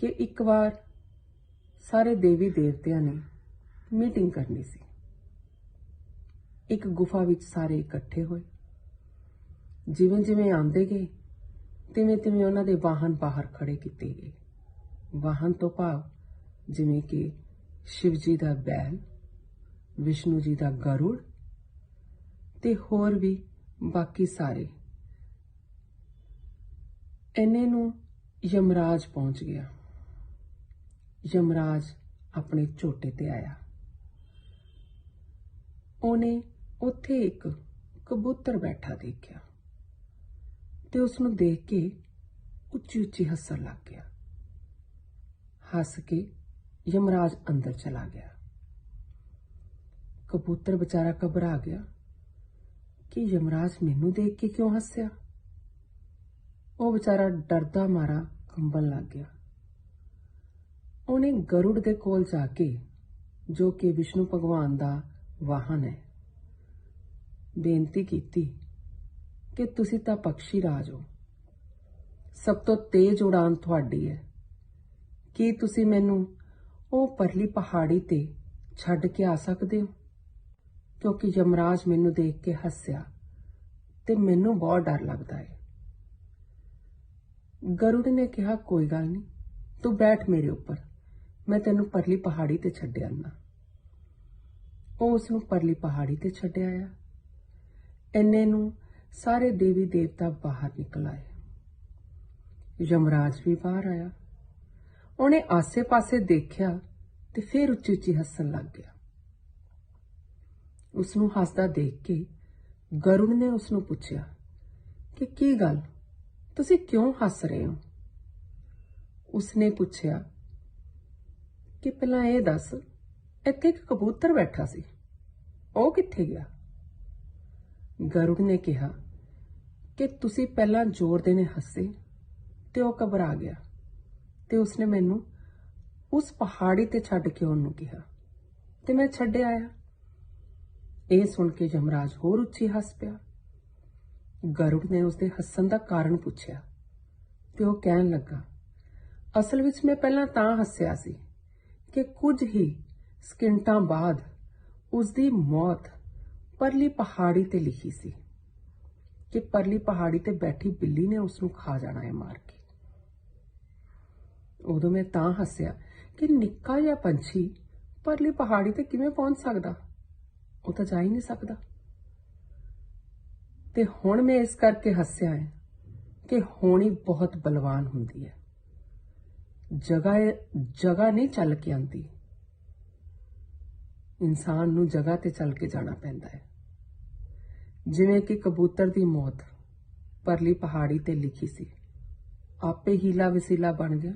ਕਿ ਇੱਕ ਵਾਰ ਸਾਰੇ ਦੇਵੀ ਦੇਵਤਿਆਂ ਨੇ ਮੀਟਿੰਗ ਕਰਨੀ ਸੀ। ਇੱਕ ਗੁਫਾ ਵਿੱਚ ਸਾਰੇ ਇਕੱਠੇ ਹੋਏ। ਜਿਵੇਂ ਜਿਵੇਂ ਆਉਂਦੇ ਗਏ, ਤਿਵੇਂ ਤਿਵੇਂ ਉਹਨਾਂ ਦੇ ਵਾਹਨ ਬਾਹਰ ਖੜੇ ਕੀਤੇ ਗਏ। ਵਾਹਨ ਤੋਂ ਭਾਵ ਜਿਵੇਂ ਕਿ ਸ਼ਿਵ ਜੀ ਦਾ ਬੈਲ, ਵਿਸ਼ਨੂੰ ਜੀ ਦਾ ਗਰੁੜ ਤੇ ਹੋਰ ਵੀ ਬਾਕੀ ਸਾਰੇ। ਐਨੇ ਨੂੰ ਯਮਰਾਜ ਪਹੁੰਚ ਗਿਆ। ਯਮਰਾਜ ਆਪਣੇ ਝੋਟੇ ਤੇ ਆਇਆ। ਉਹਨੇ ਉੱਥੇ ਇੱਕ ਕਬੂਤਰ ਬੈਠਾ ਦੇਖਿਆ ਤੇ ਉਸ ਨੂੰ ਦੇਖ ਕੇ ਉੱਚੀ ਉੱਚੀ ਹੱਸਣ ਲੱਗ ਗਿਆ। ਹੱਸ ਕੇ ਯਮਰਾਜ ਅੰਦਰ ਚਲਾ ਗਿਆ। ਕਬੂਤਰ ਵਿਚਾਰਾ ਘਬਰਾ ਗਿਆ ਕਿ ਯਮਰਾਜ ਮੈਨੂੰ ਦੇਖ ਕੇ ਕਿਉਂ ਹੱਸਿਆ। ਉਹ ਵਿਚਾਰਾ ਡਰਦਾ ਮਾਰਾ ਕੰਬਣ ਲੱਗ ਗਿਆ। ਉਹਨੇ ਗਰੁੜ ਦੇ ਕੋਲ ਜਾ ਕੇ, ਜੋ ਕਿ ਵਿਸ਼ਨੂੰ ਭਗਵਾਨ ਦਾ ਵਾਹਨ ਹੈ, ਬੇਨਤੀ ਕੀਤੀ ਕਿ ਤੁਸੀਂ ਤਾਂ ਪਕਸ਼ੀ ਰਾਜ ਹੋ। ਸਭ ਤੋਂ ਤੇਜ਼ ਉਡਾਨ ਤੁਹਾਡੀ ਹੈ। ਕੀ ਤੁਸੀਂ ਮੈਨੂੰ ਉਹ ਪਰਲੀ ਪਹਾੜੀ ਤੇ ਛੱਡ ਕੇ ਆ ਸਕਦੇ ਹੋ? ਕਿਉਂਕਿ ਯਮਰਾਜ ਮੈਨੂੰ ਦੇਖ ਕੇ ਹੱਸਿਆ ਤੇ ਮੈਨੂੰ ਬਹੁਤ ਡਰ ਲੱਗਦਾ ਹੈ। ਗਰੁੜ ਨੇ ਕਿਹਾ, ਕੋਈ ਗੱਲ ਨਹੀਂ, ਤੂੰ ਬੈਠ ਮੇਰੇ ਉੱਪਰ। ਮੈਂ ਤੈਨੂੰ ਪਰਲੀ ਪਹਾੜੀ ਤੇ ਛੱਡਿਆ ਨਾ। ਉਹ ਉਸ ਨੂੰ ਪਰਲੀ ਪਹਾੜੀ ਤੇ ਛੱਡਿਆ ਆਇਆ ਐਨੇ ਨੂੰ ਸਾਰੇ ਦੇਵੀ ਦੇਵਤਾ ਬਾਹਰ ਨਿਕਲ ਆਏ। ਯਮਰਾਜ ਵੀ ਬਾਹਰ ਆਇਆ। ਉਹਨੇ ਆਸੇ-ਪਾਸੇ ਦੇਖਿਆ ਤੇ ਫਿਰ ਉੱਚੀ ਉੱਚੀ ਹੱਸਣ ਲੱਗ ਗਿਆ। ਉਸ ਨੂੰ ਹੱਸਦਾ ਦੇਖ ਕੇ ਗਰੁੜ ਨੇ ਉਸ ਨੂੰ ਪੁੱਛਿਆ ਕਿ ਕੀ ਗੱਲ? ਤੁਸੀਂ ਕਿਉਂ ਹੱਸ ਰਹੇ ਹੋ? ਉਸਨੇ ਪੁੱਛਿਆ ਕਿ ਪਹਿਲਾਂ ਇਹ ਦੱਸ, ਇੱਥੇ ਇੱਕ ਕਬੂਤਰ ਬੈਠਾ ਸੀ। ਉਹ ਕਿੱਥੇ ਗਿਆ? ਗਰੁੜ ਨੇ ਕਿਹਾ, ਕਿ ਤੁਸੀਂ ਪਹਿਲਾਂ ਜ਼ੋਰ ਦੇ ਨੇ ਹੱਸੇ ਤੇ ਉਹ ਘਬਰਾ ਗਿਆ ਤੇ ਉਸਨੇ ਮੈਨੂੰ ਉਸ ਪਹਾੜੀ ਤੇ ਛੱਡ ਕੇ ਉਹਨੂੰ ਕਿਹਾ ਤੇ ਮੈਂ ਛੱਡ ਆਇਆ। ਇਹ ਸੁਣ ਕੇ ਯਮਰਾਜ ਹੋਰ ਉੱਚੀ ਹੱਸ ਪਿਆ। ਗਰੁੜ ਨੇ ਉਸਦੇ ਹੱਸਣ ਦਾ ਕਾਰਨ ਪੁੱਛਿਆ ਤੇ ਉਹ ਕਹਿਣ ਲੱਗਾ, ਅਸਲ ਵਿੱਚ ਮੈਂ ਪਹਿਲਾਂ ਤਾਂ ਹੱਸਿਆ ਸੀ ਕਿ ਕੁਝ ਹੀ ਸਕਿੰਟਾਂ ਬਾਅਦ ਉਸ ਦੀ ਮੌਤ ਪਰਲੀ ਪਹਾੜੀ ਤੇ ਲਿਖੀ ਸੀ ਕਿ ਪਰਲੀ ਪਹਾੜੀ ਤੇ ਬੈਠੀ ਬਿੱਲੀ ਨੇ ਉਸ ਨੂੰ ਖਾ ਜਾਣਾ ਹੈ ਮਾਰ ਕੇ। ਉਦੋਂ ਮੈਂ ਤਾਂ ਹੱਸਿਆ ਕਿ ਨਿੱਕਾ ਜਿਹਾ ਪੰਛੀ ਪਰਲੀ ਪਹਾੜੀ ਤੇ ਕਿਵੇਂ ਪਹੁੰਚ ਸਕਦਾ? ਉਹ ਤਾਂ ਜਾ ਹੀ ਨਹੀਂ ਸਕਦਾ। ਤੇ ਹੁਣ ਮੈਂ ਇਸ ਕਰਕੇ ਹੱਸਿਆ ਹੈ ਕਿ ਹੋਣੀ ਬਹੁਤ ਬਲਵਾਨ ਹੁੰਦੀ ਹੈ। ਜਗ੍ਹਾ ਜਗ੍ਹਾ ਨਹੀਂ ਚੱਲ ਕੇ ਆਂਦੀ ਇਨਸਾਨ ਨੂੰ ਜਗ੍ਹਾ ਤੇ ਚੱਲ ਕੇ ਜਾਣਾ ਪੈਂਦਾ ਹੈ। ਜਿਵੇਂ ਕਿ ਕਬੂਤਰ ਦੀ ਮੌਤ ਪਰਲੀ ਪਹਾੜੀ ਤੇ ਲਿਖੀ ਸੀ। ਆਪੇ ਹੀਲਾ ਵਸੀਲਾ ਬਣ ਗਿਆ,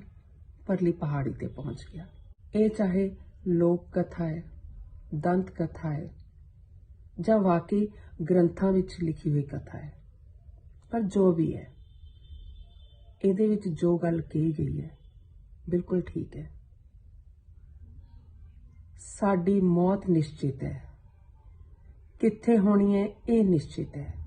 ਪਰਲੀ ਪਹਾੜੀ ਤੇ ਪਹੁੰਚ ਗਿਆ। ਇਹ ਚਾਹੇ ਲੋਕ ਕਥਾ ਹੈ, ਦੰਤ ਕਥਾ ਹੈ, ਜਾਂ ਵਾਕਈ ਗ੍ਰੰਥਾਂ ਵਿੱਚ ਲਿਖੀ ਹੋਈ ਕਥਾ ਹੈ, ਪਰ ਜੋ ਵੀ ਹੈ, ਇਹਦੇ ਵਿੱਚ ਜੋ ਗੱਲ ਕਹੀ ਗਈ ਹੈ ਬਿਲਕੁਲ ਠੀਕ ਹੈ। ਸਾਡੀ ਮੌਤ ਨਿਸ਼ਚਿਤ ਹੈ। ਕਿੱਥੇ ਹੋਣੀ ਹੈ ਇਹ ਨਿਸ਼ਚਿਤ ਹੈ।